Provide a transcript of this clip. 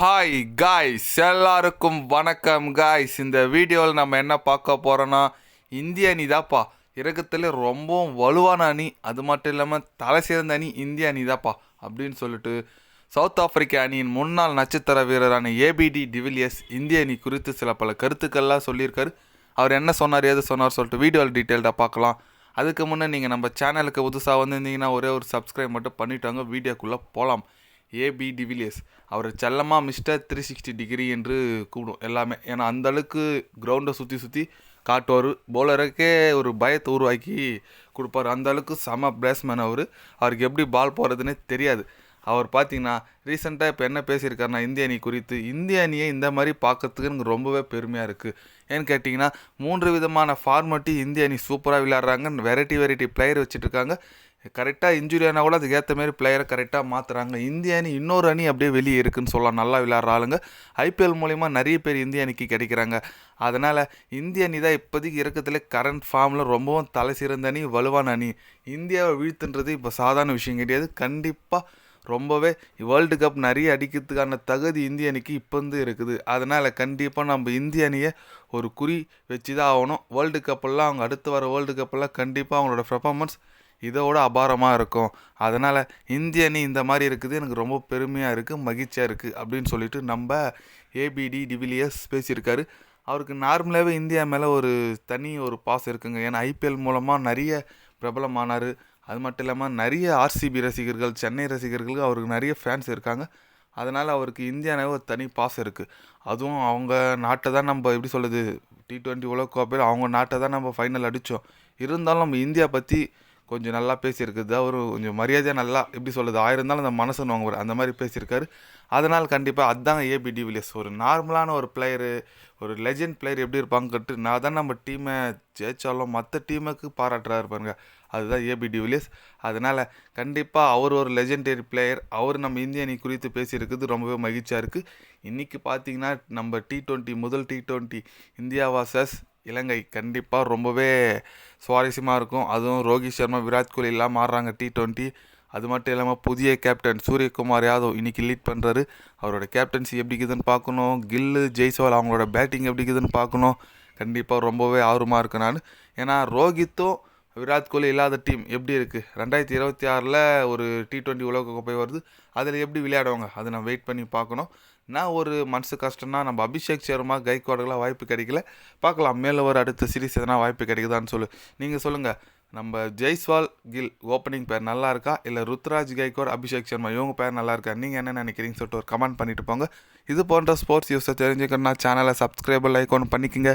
Hi guys எல்லாருக்கும் வணக்கம் guys இந்த வீடியோவில் நம்ம என்ன பார்க்க போகிறோன்னா இந்திய அணி தாப்பா இறக்கத்தில் ரொம்பவும் வலுவான அணி. அது மட்டும் இல்லாமல் தலை சிறந்த அணி இந்திய அணி தாப்பா அப்படின்னு சொல்லிட்டு சவுத் ஆப்பிரிக்க அணியின் முன்னாள் நட்சத்திர வீரரான ஏபிடி டிவிலியர்ஸ் இந்திய அணி குறித்து சில பல கருத்துக்கள்லாம் சொல்லியிருக்காரு. அவர் என்ன சொன்னார் ஏது சொன்னார் சொல்லிட்டு வீடியோவில் டீட்டெயில்டாக பார்க்கலாம். அதுக்கு முன்னே நீங்கள் நம்ம சேனலுக்கு புதுசாக வந்திருந்தீங்கன்னா ஒரே ஒரு சப்ஸ்கிரைப் மட்டும் பண்ணிவிட்டு வாங்க. வீடியோக்குள்ளே போகலாம் ஏபி டிவிலியர்ஸ் அவர் செல்லமாக மிஸ்டர் த்ரீ சிக்ஸ்டி டிகிரி என்று கூப்பிடும் எல்லாமே. ஏன்னா அந்த அளவுக்கு கிரவுண்டை சுற்றி சுற்றி காட்டுவார். பவுலருக்கே ஒரு பயத்தை உருவாக்கி கொடுப்பாரு. அந்த அளவுக்கு செம பேட்ஸ்மேன் அவர். அவருக்கு எப்படி பால் போகிறதுனே தெரியாது. அவர் பார்த்தீங்கன்னா ரீசெண்டாக இப்போ என்ன பேசியிருக்காருன்னா இந்திய அணி குறித்து. இந்திய அணியை இந்த மாதிரி பார்க்கறதுக்கு எனக்கு ரொம்பவே பெருமையாக இருக்குது ஏன்னு கேட்டிங்கன்னா மூன்று விதமான ஃபார்மட்டி இந்திய அணி சூப்பராக விளையாடுறாங்க வெரைட்டி வெரைட்டி பிளேயர் வச்சுட்டு இருக்காங்க. கரெக்டாக இன்ஜுரி ஆனால் கூட அதுக்கு ஏற்ற மாதிரி பிளேயரை கரெக்டாக மாற்றுறாங்க இந்திய அணி இன்னொரு அணி அப்படியே வெளியே இருக்குன்னு சொல்லலாம். நல்லா விளையாடுற ஆளுங்க. ஐபிஎல் மூலிமா நிறைய பேர் இந்திய அணிக்கு கிடைக்கிறாங்க. அதனால் இந்திய அணி தான் இப்போதைக்கு இருக்கிறதுல கரண்ட் ஃபார்மில் ரொம்பவும் தலை சிறந்த அணி வலுவான அணி. இந்தியாவை வீழ்த்துன்றது இப்போ சாதாரண விஷயம் கிடையாது. கண்டிப்பாக ரொம்பவே வேர்ல்டு கப் நிறைய அடிக்கிறதுக்கான தகுதி இந்திய அணிக்கு இப்போ வந்து இருக்குது. அதனால் கண்டிப்பாக நம்ம இந்திய அணியை ஒரு குறி வச்சு தான் ஆகணும் வேர்ல்டு கப்பெல்லாம் அவங்க அடுத்து வர வேர்ல்டு கப்பெல்லாம் கண்டிப்பாக அவங்களோட பெர்ஃபார்மன்ஸ் இதோட அபாரமாக இருக்கும். அதனால் இந்திய அணி இந்த மாதிரி இருக்குது எனக்கு ரொம்ப பெருமையாக இருக்குது மகிழ்ச்சியாக இருக்குது அப்படின்னு சொல்லிட்டு நம்ம ஏபிடி டிவிலியர்ஸ் பேசியிருக்காரு. அவருக்கு நார்மலாகவே இந்தியா மேலே ஒரு தனி ஒரு பாஸ் இருக்குங்க. ஏன்னா ஐபிஎல் மூலமாக நிறைய பிரபலமானார். அது மட்டும் இல்லாமல் நிறைய ஆர்சிபி ரசிகர்கள் சென்னை ரசிகர்களுக்கு அவருக்கு நிறைய ஃபேன்ஸ் இருக்காங்க. அதனால் அவருக்கு இந்தியானாவே ஒரு தனி பாசம் இருக்குது அதுவும் அவங்க நாட்டை தான் நம்ம எப்படி சொல்லுது டி ட்வெண்ட்டி உலக கோப்பையில் அவங்க நாட்டை தான் நம்ம ஃபைனல் அடித்தோம் இருந்தாலும் நம்ம இந்தியா பற்றி கொஞ்சம் நல்லா பேசியிருக்குது. அவர் கொஞ்சம் மரியாதையாக நல்லா எப்படி சொல்லுது ஆயிரம் இருந்தாலும் அந்த மனசுன்னு வாங்குவார் அந்த மாதிரி பேசியிருக்காரு. அதனால் கண்டிப்பாக அதுதான் ஏபி டிவிலியர்ஸ் ஒரு நார்மலான ஒரு பிளேயரு ஒரு லெஜெண்ட் பிளேயர் எப்படி இருப்பாங்கட்டு நான் தான் நம்ம டீமை ஜெயிச்சாலும் மற்ற டீமுக்கு பாராட்டுறாரு பாருங்க அதுதான் ஏபி டிவிலியர்ஸ் அதனால் கண்டிப்பாக அவர் ஒரு லெஜெண்டரி பிளேயர் அவர் நம்ம இந்திய அணி குறித்து பேசியிருக்குது ரொம்பவே மகிழ்ச்சியாக இருக்குது இன்றைக்கி பார்த்தீங்கன்னா நம்ம டி ட்வெண்ட்டி முதல் T twenty India versus Ilangai கண்டிப்பாக ரொம்பவே சுவாரஸ்யமாக இருக்கும். அதுவும் ரோஹித் சர்மா விராட் கோலி எல்லாம் மாறுறாங்க டி ட்வெண்ட்டி அது மட்டும் இல்லாமல் புதிய கேப்டன் சூரியகுமார் யாதவ் இன்றைக்கி லீட் பண்ணுறாரு அவரோட கேப்டன்சி எப்படி இருக்குதுன்னு பார்க்கணும். கில்லு ஜெய்சவால் அவங்களோட பேட்டிங் எப்படி இருக்குதுன்னு பார்க்கணும். கண்டிப்பாக ரொம்பவே ஆர்வமாக இருக்கேன் நான். ஏன்னா ரோஹித்தும் விராட் கோலி இல்லாத டீம் எப்படி இருக்குது ரெண்டாயிரத்தி இருபத்தி ஆறில் ஒரு டி ட்வெண்ட்டி உலகக்கோப்பை வருது. அதில் எப்படி விளையாடுவாங்க? அதை நான் வெயிட் பண்ணி பார்க்கணும். நான் ஒரு மனசு கஷ்டம்னா நம்ம அபிஷேக் சர்மா கைக்வாடுகளாம் வாய்ப்பு கிடைக்கல. பார்க்கலாம். மேலே ஒரு அடுத்த சீரிஸ் எதனா வாய்ப்பு கிடைக்குதான்னு சொல்லு. நீங்கள் சொல்லுங்கள் நம்ம ஜெய்ஸ்வால் கில் ஓப்பனிங் பேர் நல்லா இருக்கா? இல்லை ருத்ராஜ் கைக்வாட் அபிஷேக் சர்மா இவங்க பேர் நல்லா இருக்கா? நீங்கள் என்ன நினைக்கிறீங்கன்னு சொல்லிட்டு ஒரு கமெண்ட் பண்ணிட்டு போங்க. இது போன்ற ஸ்போர்ட்ஸ் நியூஸை தெரிஞ்சுக்கணும்னா சேனலை சப்ஸ்கிரைபர் லைக் ஒன்று பண்ணிக்கோங்க.